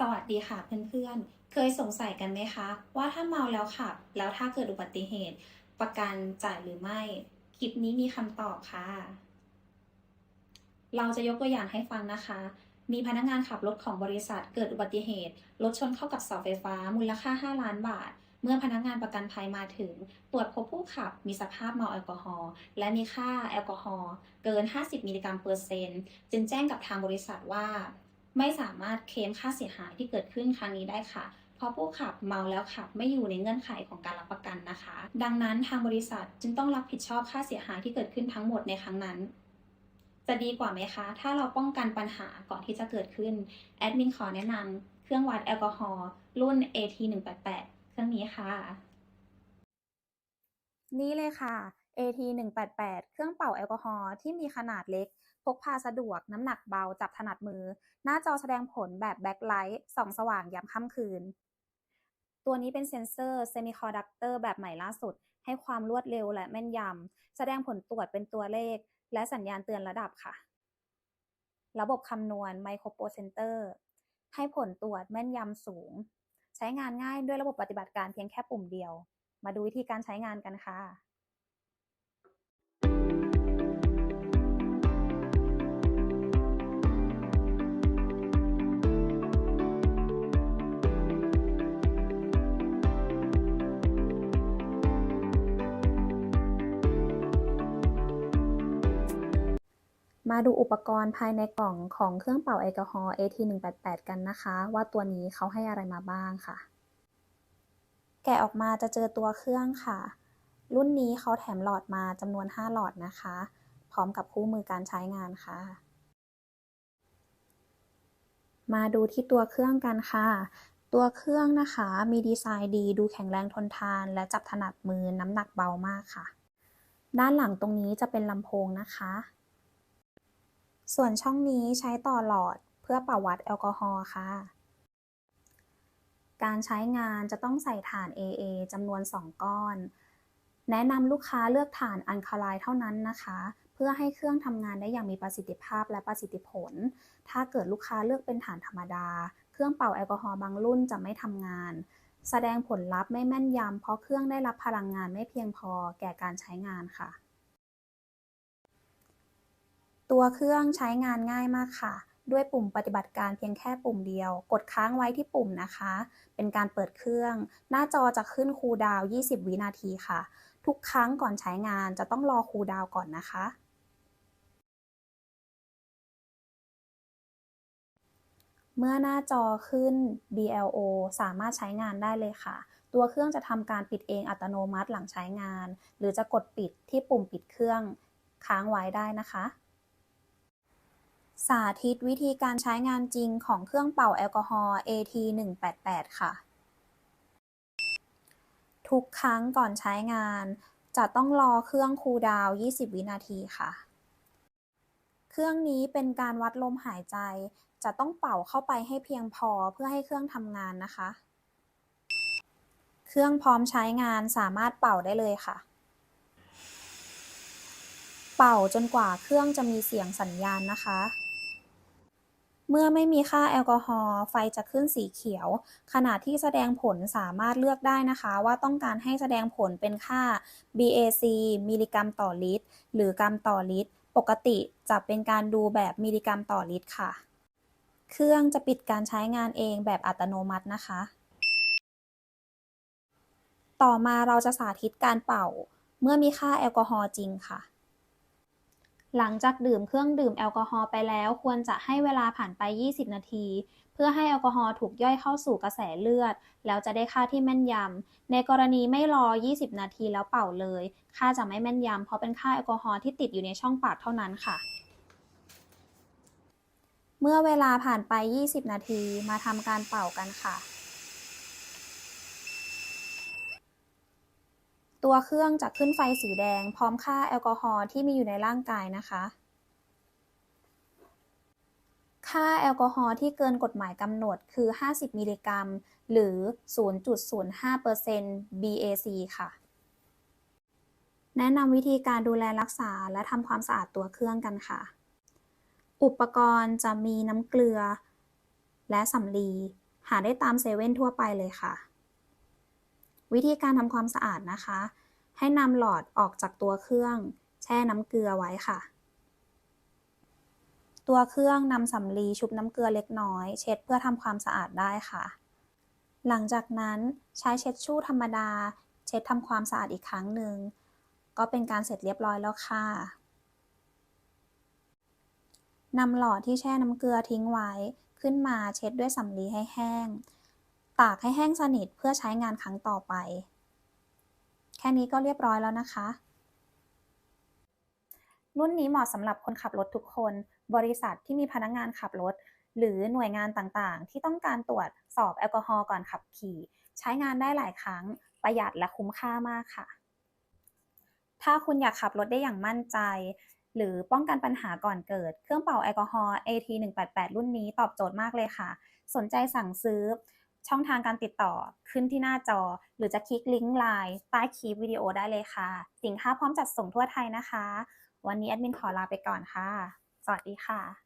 สวัสดีค่ะเพื่อนๆ เคยสงสัยกันไหมคะ ว่าถ้าเมาแล้วขับ แล้วถ้าเกิดอุบัติเหตุ ประกันจ่ายหรือไม่ คลิปนี้มีคำตอบค่ะ เราจะยกตัวอย่างให้ฟังนะคะ มีพนักงานขับรถของบริษัทเกิดอุบัติเหตุ รถชนเข้ากับเสาไฟฟ้า มูลค่า 5 ล้านบาท เมื่อพนักงานประกันภัยมาถึง ตรวจพบผู้ขับมีสภาพเมาแอลกอฮอล์และมีค่าแอลกอฮอล์เกิน 50 มิลลิกรัมเปอร์เซ็นต์จึงแจ้งกับทางบริษัทว่า ไม่สามารถเคลมค่าเสียหายที่เกิดขึ้นครั้งนี้ได้ค่ะ เพราะผู้ขับเมาแล้วขับไม่อยู่ในเงื่อนไขของการรับประกันนะคะ ดังนั้นทางบริษัทจึงต้องรับผิดชอบค่าเสียหายที่เกิดขึ้นทั้งหมดในครั้งนั้น จะดีกว่าไหมคะ ถ้าเราป้องกันปัญหาก่อนที่จะเกิดขึ้นแอดมินขอแนะนำเครื่องวัดแอลกอฮอล์รุ่น AT188 เครื่องนี้ค่ะ นี่เลยค่ะ AT 188 เครื่องเป่าแอลกอฮอล์ที่มีขนาดเล็ก พกพาสะดวก น้ำหนักเบา จับถนัดมือ หน้าจอแสดงผลแบบแบ็คไลท์ส่องสว่างยามค่ำคืน ตัวนี้เป็นเซนเซอร์เซมิคอนดักเตอร์แบบใหม่ล่าสุด ให้ความรวดเร็วและแม่นยำ แสดงผลตรวจเป็นตัวเลข และสัญญาณเตือนระดับค่ะ ระบบคำนวณไมโครโปรเซนเตอร์ให้ผลตรวจแม่นยำสูง ใช้งานง่ายด้วยระบบปฏิบัติการเพียงแค่ปุ่มเดียว มาดูวิธีการใช้งานกันค่ะ มาดูอุปกรณ์ภายในกล่องของเครื่องเป่าแอลกอฮอล์ AT188 กันนะคะ ว่าตัวนี้เขาให้อะไรมาบ้างค่ะ แกะออกมาจะเจอตัวเครื่องค่ะ รุ่นนี้เขาแถมหลอดมาจำนวน 5 หลอดนะคะ พร้อมกับคู่มือการใช้งานค่ะ มาดูที่ตัวเครื่องกันค่ะ ตัวเครื่องนะคะมีดีไซน์ดีดูแข็งแรงทนทาน และจับถนัดมือน้ำหนักเบามากค่ะ ด้านหลังตรงนี้จะเป็นลำโพงนะคะ ส่วนช่องนี้ใช้ต่อหลอดเพื่อเป่าวัดแอลกอฮอล์ค่ะ การใช้งานจะต้องใส่ถ่าน AA จำนวน 2 ก้อน แนะนำลูกค้าเลือกถ่านอัลคาไลเท่านั้นนะคะ เพื่อให้เครื่องทำงานได้อย่างมีประสิทธิภาพและประสิทธิผล ถ้าเกิดลูกค้าเลือกเป็นถ่านธรรมดา เครื่องเป่าแอลกอฮอล์บางรุ่นจะไม่ทำงานแสดงผลลัพธ์ไม่แม่นยำเพราะเครื่องได้รับพลังงานไม่เพียงพอแก่การใช้งานค่ะ ตัวเครื่องใช้งานง่ายมากค่ะ ด้วยปุ่มปฏิบัติการเพียงแค่ปุ่มเดียว กดค้างไว้ที่ปุ่มนะคะ เป็นการเปิดเครื่อง หน้าจอจะขึ้นคูลดาวน์20 วินาทีค่ะ ทุกครั้งก่อนใช้งานจะต้องรอคูลดาวน์ก่อนนะคะเมื่อหน้าจอขึ้น BLO สามารถใช้งานได้เลยค่ะ ตัวเครื่องจะทำการปิดเองอัตโนมัติหลังใช้งาน หรือจะกดปิดที่ปุ่มปิดเครื่องค้างไว้ได้นะคะ สาธิตวิธีการใช้งานจริงของเครื่องเป่าแอลกอฮอล์ AT188 ค่ะ ทุกครั้งก่อนใช้งาน จะต้องรอเครื่องคูลดาวน์20 วินาทีค่ะ เครื่องนี้เป็นการวัดลมหายใจ จะต้องเป่าเข้าไปให้เพียงพอเพื่อให้เครื่องทำงานนะคะ เครื่องพร้อมใช้งานสามารถเป่าได้เลยค่ะเป่าจนกว่าเครื่องจะมีเสียงสัญญาณนะคะ เมื่อไม่มีค่าแอลกอฮอล์ไฟจะขึ้นสีเขียว ขณะที่แสดงผลสามารถเลือกได้นะคะ ว่าต้องการให้แสดงผลเป็นค่า BAC มิลลิกรัมต่อลิตร หรือกรัมต่อลิตร ปกติจะเป็นการดูแบบมิลลิกรัมต่อลิตรค่ะ เครื่องจะปิดการใช้งานเองแบบอัตโนมัตินะคะ ต่อมาเราจะสาธิตการเป่า เมื่อมีค่าแอลกอฮอล์จริงค่ะ หลังจากดื่มเครื่องดื่มแอลกอฮอล์ไปแล้ว ควรจะให้เวลาผ่านไป 20 นาที เพื่อให้แอลกอฮอล์ถูกย่อยเข้าสู่กระแสเลือด แล้วจะได้ค่าที่แม่นยำ ในกรณีไม่รอ 20 นาทีแล้วเป่าเลย ค่าจะไม่แม่นยำ เพราะเป็นค่าแอลกอฮอล์ที่ติดอยู่ในช่องปากเท่านั้นค่ะ เมื่อเวลาผ่านไป 20 นาทีมาทำการเป่ากันค่ะ ตัวเครื่องจะขึ้นไฟสีแดง พร้อมค่าแอลกอฮอล์ที่มีอยู่ในร่างกายนะคะ ค่าแอลกอฮอล์ที่เกินกฎหมายกำหนดคือ 50 มิลลิกรัม หรือ 0.05% BAC ค่ะ แนะนำวิธีการดูแลรักษาและทำความสะอาดตัวเครื่องกันค่ะ อุปกรณ์จะมีน้ำเกลือ และสำลี หาได้ตามเซเว่นทั่วไปเลยค่ะ วิธีการทำความสะอาดนะคะ ให้นำหลอดออกจากตัวเครื่อง แช่น้ำเกลือไว้ค่ะ ตัวเครื่องนำสำลีชุบน้ำเกลือเล็กน้อย เช็ดเพื่อทำความสะอาดได้ค่ะ หลังจากนั้นใช้เช็ดชู่ธรรมดา เช็ดทำความสะอาดอีกครั้งหนึ่งก็เป็นการเสร็จเรียบร้อยแล้วค่ะนำหลอดที่แช่น้ำเกลือทิ้งไว้ ขึ้นมาเช็ดด้วยสำลีให้แห้ง ตากให้แห้งสนิทเพื่อใช้งานครั้งต่อไป แค่นี้ก็เรียบร้อยแล้วนะคะ รุ่นนี้เหมาะสำหรับคนขับรถทุกคน บริษัทที่มีพนักงานขับรถ หรือหน่วยงานต่างๆ ที่ต้องการตรวจสอบแอลกอฮอล์ก่อนขับขี่ ใช้งานได้หลายครั้ง ประหยัดและคุ้มค่ามากค่ะ ถ้าคุณอยากขับรถได้อย่างมั่นใจหรือป้องกันปัญหาก่อนเกิด เครื่องเป่าแอลกอฮอล์ AT188 รุ่นนี้ตอบโจทย์มากเลยค่ะ สนใจสั่งซื้อ ช่องทางการติดต่อขึ้นที่หน้าจอ หรือจะคลิกลิงก์ไลน์ใต้คลิปวิดีโอได้เลยค่ะ สินค้าพร้อมจัดส่งทั่วไทยนะคะ วันนี้แอดมินขอลาไปก่อนค่ะ สวัสดีค่ะ